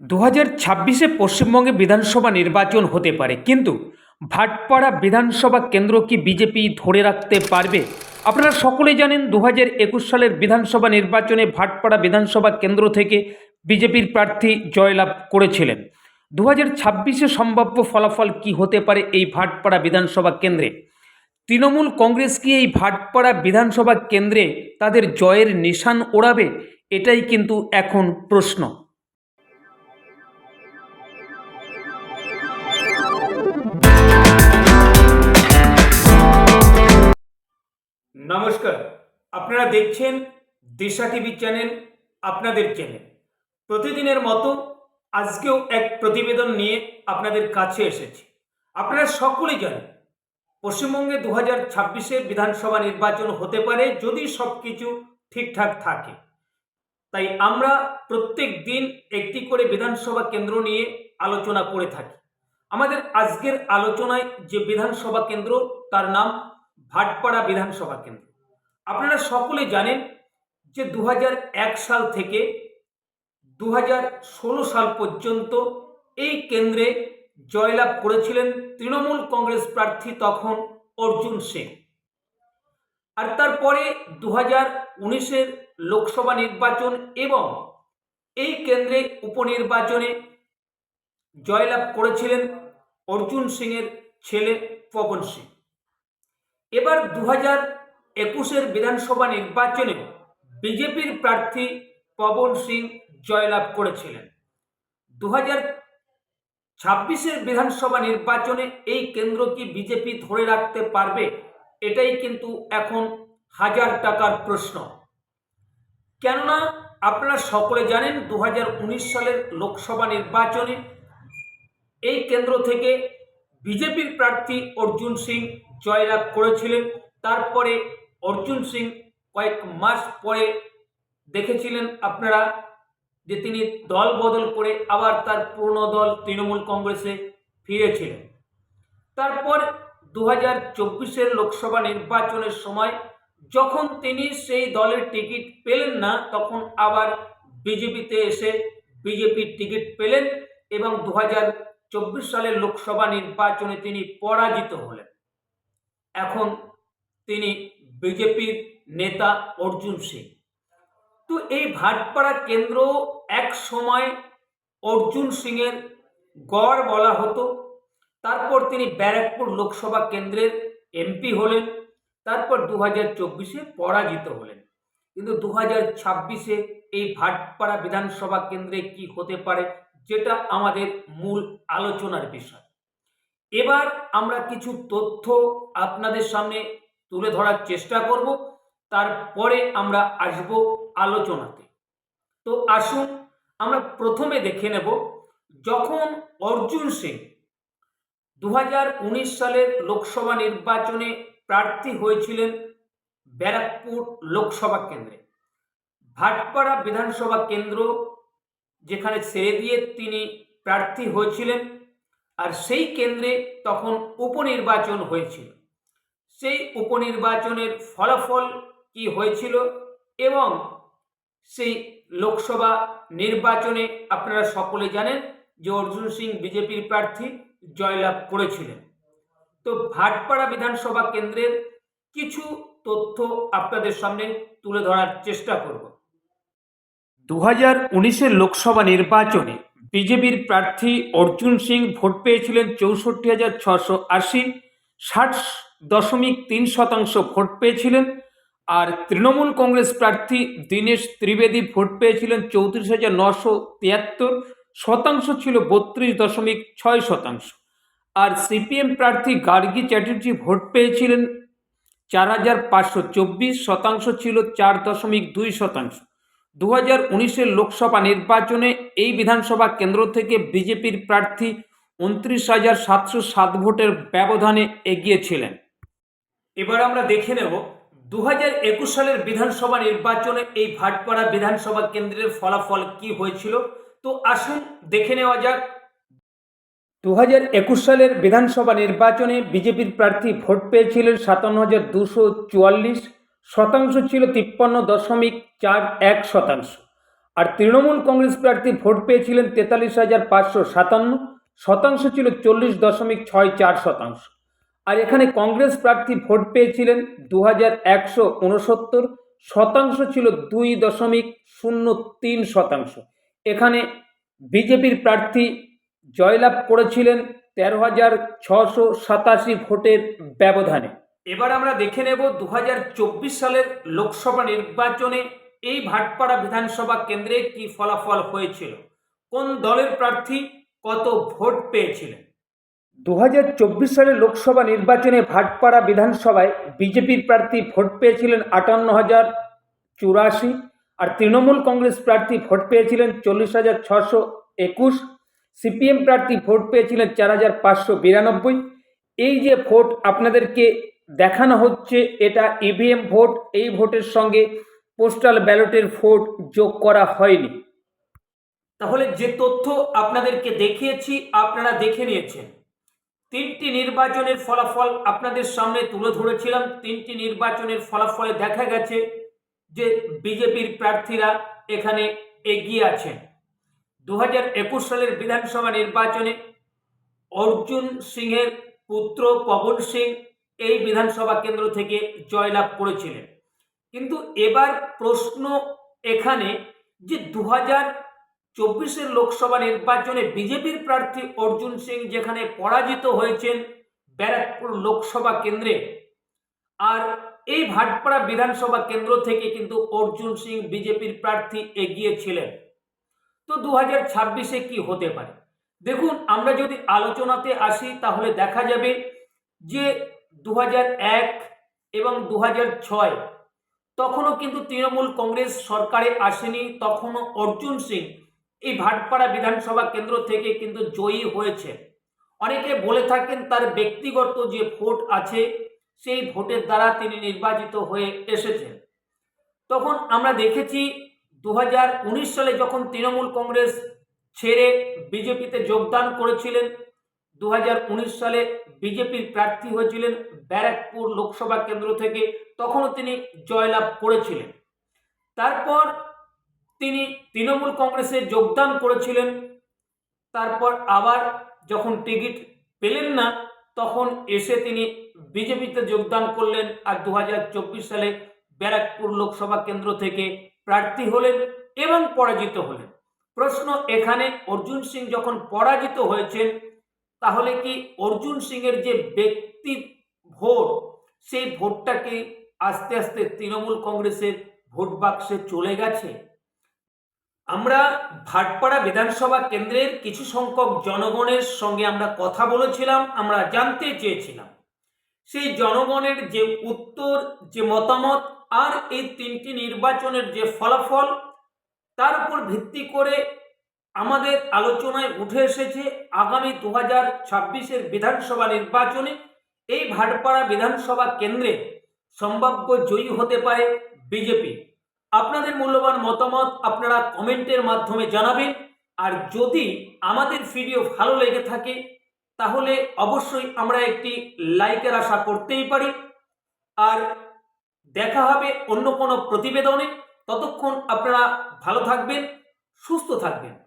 দু হাজার ছাব্বিশে পশ্চিমবঙ্গে বিধানসভা নির্বাচন হতে পারে, কিন্তু ভাটপাড়া বিধানসভা কেন্দ্র কি বিজেপি ধরে রাখতে পারবে? আপনারা সকলেই জানেন দু হাজার একুশ সালের বিধানসভা নির্বাচনে ভাটপাড়া বিধানসভা কেন্দ্র থেকে বিজেপির প্রার্থী জয়লাভ করেছিলেন। দু হাজার ছাব্বিশে সম্ভাব্য ফলাফল কি হতে পারে এই ভাটপাড়া বিধানসভা কেন্দ্রে? তৃণমূল কংগ্রেস কি এই ভাটপাড়া বিধানসভা কেন্দ্রে তাদের জয়ের নিশান ওড়াবে? এটাই কিন্তু এখন প্রশ্ন। নমস্কার। আপনারা দেখছেন দিশা টিভি চ্যানেল, আপনাদের চ্যানেল। প্রতিদিনের মতো আজকেও এক প্রতিবেদন নিয়ে আপনাদের কাছে এসেছি। আপনারা সকলেই জানেন, পশ্চিমবঙ্গে দু হাজার ছাব্বিশে বিধানসভা নির্বাচন হতে পারে যদি সব কিছু ঠিকঠাক থাকে। তাই আমরা প্রত্যেক দিন একটি করে বিধানসভা কেন্দ্র নিয়ে আলোচনা করে থাকি। আমাদের আজকের আলোচনায় যে বিধানসভা কেন্দ্র, তার নাম ভাটপাড়া বিধানসভা কেন্দ্র। আপনারা সকলে জানেন যে দু হাজার এক সাল থেকে দু হাজার ষোলো সাল পর্যন্ত এই কেন্দ্রে জয়লাভ করেছিলেন তৃণমূল কংগ্রেস প্রার্থী তখন অর্জুন সিং আর তারপরে দু হাজার উনিশের লোকসভা নির্বাচন এবং এই কেন্দ্রে উপনির্বাচনে জয়লাভ করেছিলেন অর্জুন সিংয়ের ছেলে পবন সিং। এবার দু হাজার একুশের বিধানসভা নির্বাচনে বিজেপির প্রার্থী পবন সিং জয়লাভ করেছিলেন। দু হাজার ছাব্বিশের বিধানসভা নির্বাচনে এই কেন্দ্র কি বিজেপি ধরে রাখতে পারবে? এটাই কিন্তু এখন হাজার টাকার প্রশ্ন। কেননা আপনারা সকলে জানেন দু হাজার উনিশ সালের লোকসভা নির্বাচনে এই কেন্দ্র থেকে বিজেপির প্রার্থী অর্জুন সিং জয়লাভ করেছিলেন। তারপরে অর্জুন সিং কয়েক মাস পরে দেখেছিলেন আপনারা যে তিনি দল বদল করে আবার তার পুরনো দল তৃণমূল কংগ্রেসে ফিরেছিলেন। তারপর দু হাজার চব্বিশের লোকসভা নির্বাচনের সময় যখন তিনি সেই দলের টিকিট পেলেন না, তখন আবার বিজেপিতে এসে বিজেপির টিকিট পেলেন এবং দু হাজার চব্বিশ সালের লোকসভা নির্বাচনে তিনি পরাজিত হলেন। এখন তিনি বিজেপির নেতা অর্জুন সিং। তো এই ভাটপাড়া কেন্দ্র এক সময় অর্জুন সিংয়ের গড় বলা হতো। তারপর তিনি ব্যারাকপুর লোকসভা কেন্দ্রের এমপি হলেন। তারপর দু হাজার চব্বিশে পরাজিত হলেন। কিন্তু দু হাজার ছাব্বিশে এই ভাটপাড়া বিধানসভা কেন্দ্রে কি হতে পারে যেটা আমাদের মূল আলোচনার বিষয়। এবার আমরা কিছু তথ্য আপনাদের সামনে তুলে ধরার চেষ্টা করব, তারপরে আমরা আসব আলোচনাতে। তো আসুন, আমরা প্রথমে দেখে নেব, যখন অর্জুন সিং দু হাজার উনিশ সালের লোকসভা নির্বাচনে প্রার্থী হয়েছিলেন ব্যারাকপুর লোকসভা কেন্দ্রে। ভাটপাড়া বিধানসভা কেন্দ্র যেখানে ছেড়ে দিয়ে তিনি প্রার্থী হয়েছিলেন আর সেই কেন্দ্রে তখন উপনির্বাচন হয়েছিল। সেই উপনির্বাচনের ফলাফল কি হয়েছিল এবং সেই লোকসভা নির্বাচনে আপনারা সকলে জানেন যে অর্জুন সিং বিজেপির প্রার্থী জয়লাভ করেছিলেন। তো ভাটপাড়া বিধানসভা কেন্দ্রের কিছু তথ্য আপনাদের সামনে তুলে ধরার চেষ্টা করব। দু হাজার উনিশের লোকসভা নির্বাচনে বিজেপির প্রার্থী অর্জুন সিং ভোট পেয়েছিলেন চৌষট্টি হাজার ছশো আশি, ষাট দশমিক তিন শতাংশ ভোট পেয়েছিলেন, আর তৃণমূল কংগ্রেস প্রার্থী দীনেশ ত্রিবেদী ভোট পেয়েছিলেন চৌত্রিশ হাজার নশো তিয়াত্তর, শতাংশ ছিল বত্রিশ দশমিক ছয় শতাংশ, আর সিপিএম প্রার্থী গার্গী চ্যাটার্জি ভোট পেয়েছিলেন চার হাজার পাঁচশো চব্বিশ, শতাংশ ছিল চার দশমিক দুই শতাংশ। দু হাজার উনিশের লোকসভা নির্বাচনে এই বিধানসভা কেন্দ্র থেকে বিজেপির প্রার্থী উনত্রিশ হাজার সাতশো সাত ভোটের ব্যবধানে এগিয়েছিলেন এবার আমরা দেখে নেব দু হাজার একুশ সালের বিধানসভা নির্বাচনে এই ভাটপাড়া বিধানসভা কেন্দ্রের ফলাফল কি হয়েছিল। তো আসুন দেখে নেওয়া যাক। দু হাজার একুশ সালের বিধানসভা নির্বাচনে বিজেপির প্রার্থী ভোট পেয়েছিলেন সাতান্ন হাজার দুশো চুয়াল্লিশ। শতাংশ ছিল তিপ্পান্ন দশমিক চার এক শতাংশ। আর তৃণমূল কংগ্রেস প্রার্থী ভোট পেয়েছিলেন তেতাল্লিশ হাজার পাঁচশো সাতান্ন, শতাংশ ছিল চল্লিশ দশমিক ছয় চার শতাংশ। আর এখানে কংগ্রেস প্রার্থী ভোট পেয়েছিলেন দু হাজার একশো উনসত্তর, শতাংশ ছিল দুই দশমিক শূন্য তিন শতাংশ। এখানে বিজেপির প্রার্থী জয়লাভ করেছিলেন তেরো হাজার ছশো সাতাশি ভোটের ব্যবধানে। এবার আমরা দেখে নেব দু হাজার চব্বিশ সালের লোকসভা নির্বাচনে এই ভাটপাড়া বিধানসভা কেন্দ্রে কি ফলাফল হয়েছিল? কোন দলের প্রার্থী কত ভোট পেয়েছিলেন? দু হাজার চব্বিশ সালের লোকসভা নির্বাচনে ভাটপাড়া বিধানসভায় বিজেপির প্রার্থী ভোট পেয়েছিলেন আটান্ন হাজার চুরাশি, আর তৃণমূল কংগ্রেস প্রার্থী ভোট পেয়েছিলেন চল্লিশ হাজার ছশো একুশ, সিপিএম প্রার্থী ভোট পেয়েছিলেন চার হাজার পাঁচশো বিরানব্বই। এই যে ভোট আপনাদেরকে দেখানো হচ্ছে এটা ইভিএম ভোট। এই ভোটের সঙ্গে পোস্টাল ব্যালটের ভোট যোগ করা হয়নি। তাহলে যে তথ্য আপনাদেরকে দেখিয়েছি, আপনারা দেখে নিয়েছেন। তিনটি নির্বাচনের ফলাফল আপনাদের সামনে তুলে ধরেছিলাম। তিনটি নির্বাচনের ফলাফলে দেখা গেছে যে বিজেপির প্রার্থীরা এখানে এগিয়ে আছেন। দু সালের বিধানসভা নির্বাচনে অর্জুন সিংহের পুত্র পবন সিং এই বিধানসভা কেন্দ্র থেকে জয়লাভ করেছিলেন। কিন্তু এবার প্রশ্ন এখানে যে দু হাজার চব্বিশের লোকসভা নির্বাচনে বিজেপির প্রার্থী অর্জুন সিং যেখানে পরাজিত হয়েছেন ব্যারাকপুর লোকসভা কেন্দ্রে, আর এই ভাটপাড়া বিধানসভা কেন্দ্র থেকে কিন্তু অর্জুন সিং বিজেপির প্রার্থী এগিয়েছিলেন। তো দু হাজার ছাব্বিশে কি হতে পারে? দেখুন, আমরা যদি আলোচনাতে আসি, তাহলে দেখা যাবে যে দু এবং দু তখনও কিন্তু তৃণমূল কংগ্রেস সরকারে আসেনি। তখনও অর্জুন সিং এই ভাটপাড়া বিধানসভা কেন্দ্র থেকে কিন্তু জয়ী হয়েছে। অনেকে বলে থাকেন তার ব্যক্তিগত যে ভোট আছে, সেই ভোটের দ্বারা তিনি নির্বাচিত হয়ে এসেছেন। তখন আমরা দেখেছি দু হাজার উনিশ সালে যখন তৃণমূল কংগ্রেস ছেড়ে বিজেপিতে যোগদান করেছিলেন দু হাজার উনিশ সালে বিজেপির প্রার্থী হয়েছিলেন ব্যারাকপুর লোকসভা কেন্দ্র থেকে। তখনও তিনি জয়লাভ করেছিলেন। তারপর তিনি তৃণমূল কংগ্রেসে যোগদান করেছিলেন। তারপর আবার যখন টিকিট পেলেন না, তখন এসে তিনি বিজেপিতে যোগদান করলেন আর দু হাজার চব্বিশ সালে ব্যারাকপুর লোকসভা কেন্দ্র থেকে প্রার্থী হলেন এবং পরাজিত হলেন। প্রশ্ন এখানে, অর্জুন সিং যখন পরাজিত হয়েছেন তাহলে কি অর্জুন সিংয়ের যে ব্যক্তি ভোট, সেই ভোটটা কি আস্তে আস্তে তৃণমূল কংগ্রেসের ভোট বাক্সে চলে গেছে? আমরা ভাটপাড়া বিধানসভা কেন্দ্রের কিছু সংখ্যক জনগণের সঙ্গে আমরা কথা বলেছিলাম, আমরা জানতে চেয়েছিলাম। সেই জনগণের যে উত্তর, যে মতামত আর এই তিনটি নির্বাচনের যে ফলাফল, তার উপর ভিত্তি করে আমাদের আলোচনায় উঠে এসেছে আগামী দু হাজার ছাব্বিশের বিধানসভা নির্বাচনে। এই ভাটপাড়া বিধানসভা কেন্দ্রে সম্ভাব্য জয়ী হতে পারে বিজেপি। আপনাদের মূল্যবান মতামত আপনারা কমেন্টের মাধ্যমে জানাবেন। আর যদি আমাদের ভিডিও ভালো লেগে থাকে, তাহলে অবশ্যই আমরা একটি লাইকের আশা করতেই পারি। আর দেখা হবে অন্য কোনো প্রতিবেদনে। ততক্ষণ আপনারা ভালো থাকবেন, সুস্থ থাকবেন।